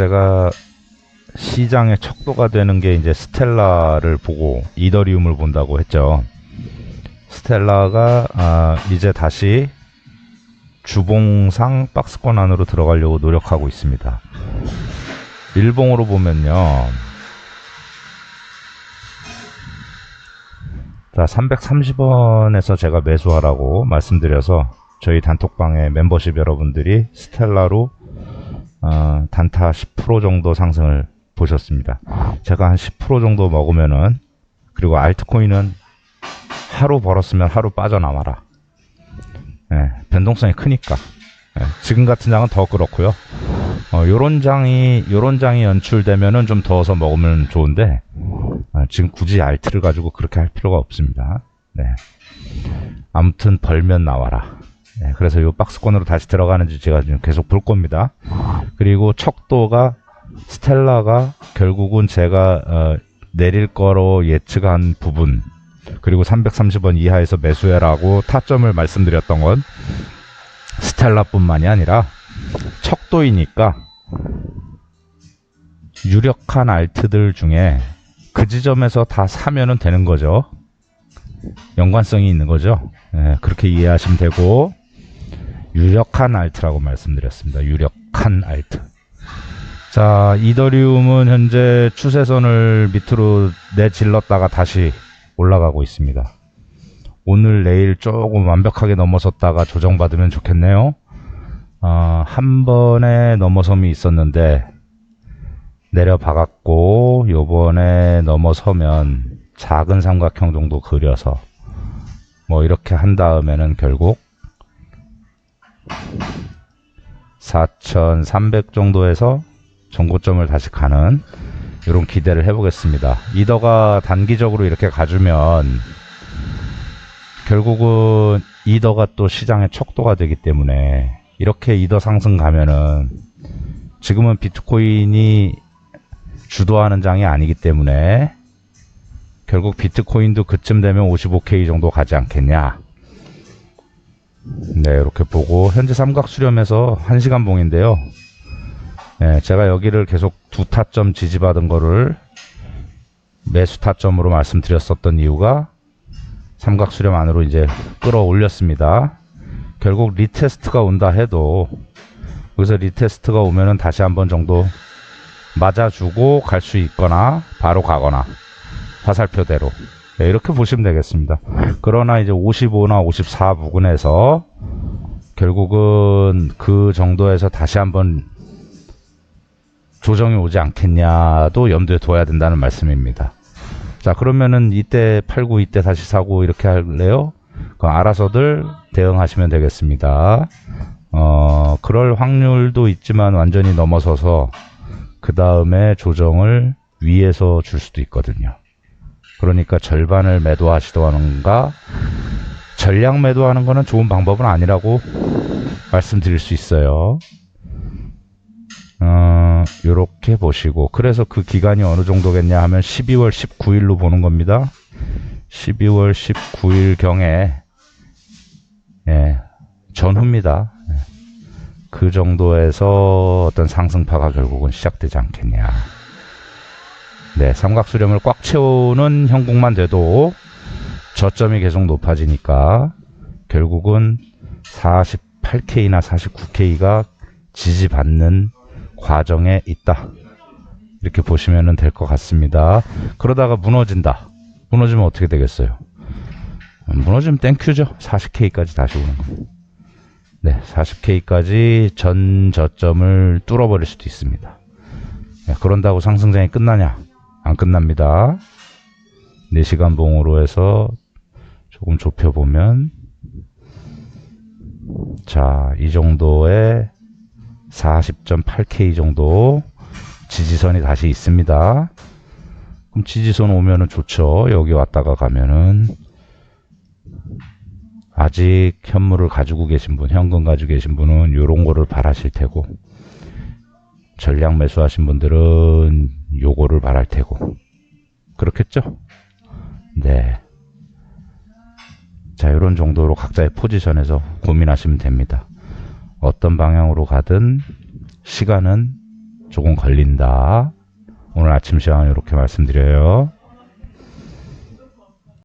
제가 시장의 척도가 되는 게 이제 스텔라를 보고 이더리움을 본다고 했죠. 스텔라가 아, 이제 다시 주봉상 박스권 안으로 들어가려고 노력하고 있습니다. 일봉으로 보면요. 자, 330원에서 제가 매수하라고 말씀드려서 저희 단톡방의 멤버십 여러분들이 스텔라로 어, 단타 10% 정도 상승을 보셨습니다. 제가 한 10% 정도 먹으면은 그리고 알트코인은 하루 벌었으면 하루 빠져나와라. 예, 변동성이 크니까. 예, 지금 같은 장은 더 그렇고요. 어, 요런 장이 요런 장이 연출되면은 좀 더워서 먹으면 좋은데 아, 지금 굳이 알트를 가지고 그렇게 할 필요가 없습니다. 네. 아무튼 벌면 나와라. 네, 그래서 요 박스권으로 다시 들어가는지 제가 지금 계속 볼 겁니다. 그리고 척도가 스텔라가 결국은 제가 어, 내릴 거로 예측한 부분 그리고 330원 이하에서 매수해라고 타점을 말씀드렸던 건 스텔라뿐만이 아니라 척도이니까 유력한 알트들 중에 그 지점에서 다 사면은 되는 거죠. 연관성이 있는 거죠. 예, 그렇게 이해하시면 되고 유력한 알트라고 말씀드렸습니다. 유력한 알트. 자, 이더리움은 현재 추세선을 밑으로 내질렀다가 다시 올라가고 있습니다. 오늘 내일 조금 완벽하게 넘어섰다가 조정받으면 좋겠네요. 어, 한 번에 넘어섬이 있었는데 내려박았고 요번에 넘어서면 작은 삼각형 정도 그려서 뭐 이렇게 한 다음에는 결국 4,300 정도에서 정고점을 다시 가는 이런 기대를 해보겠습니다. 이더가 단기적으로 이렇게 가주면 결국은 이더가 또 시장의 척도가 되기 때문에 이렇게 이더 상승 가면은 지금은 비트코인이 주도하는 장이 아니기 때문에 결국 비트코인도 그쯤 되면 55K 정도 가지 않겠냐. 네, 이렇게 보고 현재 삼각 수렴에서 1시간 봉인데요. 네, 제가 여기를 계속 두 타점 지지받은 거를 매수 타점으로 말씀드렸었던 이유가 삼각 수렴 안으로 이제 끌어올렸습니다. 결국 리테스트가 온다 해도 여기서 리테스트가 오면은 다시 한번 정도 맞아주고 갈 수 있거나 바로 가거나 화살표대로 네, 이렇게 보시면 되겠습니다. 그러나 이제 55나 54 부근에서 결국은 그 정도에서 다시 한번 조정이 오지 않겠냐도 염두에 둬야 된다는 말씀입니다. 자 그러면은 이때 팔고 이때 다시 사고 이렇게 할래요? 그 알아서들 대응하시면 되겠습니다. 어 그럴 확률도 있지만 완전히 넘어서서 그 다음에 조정을 위에서 줄 수도 있거든요. 그러니까 절반을 매도하시던가 전량 매도하는 거는 좋은 방법은 아니라고 말씀드릴 수 있어요. 어, 요렇게 보시고 그래서 그 기간이 어느 정도겠냐 하면 12월 19일로 보는 겁니다. 12월 19일 경에 예, 전후입니다. 예. 그 정도에서 어떤 상승파가 결국은 시작되지 않겠냐. 네, 삼각 수렴을 꽉 채우는 형국만 돼도 저점이 계속 높아지니까 결국은 48K나 49K가 지지받는 과정에 있다. 이렇게 보시면 될 것 같습니다. 그러다가 무너진다. 무너지면 어떻게 되겠어요? 무너지면 땡큐죠. 40K까지 다시 오는 거. 네, 40K까지 전 저점을 뚫어버릴 수도 있습니다. 네, 그런다고 상승장이 끝나냐? 안 끝납니다. 4시간 봉으로 해서 조금 좁혀보면 자, 이 정도의 40.8K 정도 지지선이 다시 있습니다. 그럼 지지선 오면은 좋죠. 여기 왔다가 가면은 아직 현물을 가지고 계신 분, 현금 가지고 계신 분은 요런 거를 바라실 테고 전량 매수하신 분들은 요거를 바랄 테고 그렇겠죠? 네. 자, 이런 정도로 각자의 포지션에서 고민하시면 됩니다. 어떤 방향으로 가든 시간은 조금 걸린다. 오늘 아침 시황 이렇게 말씀드려요.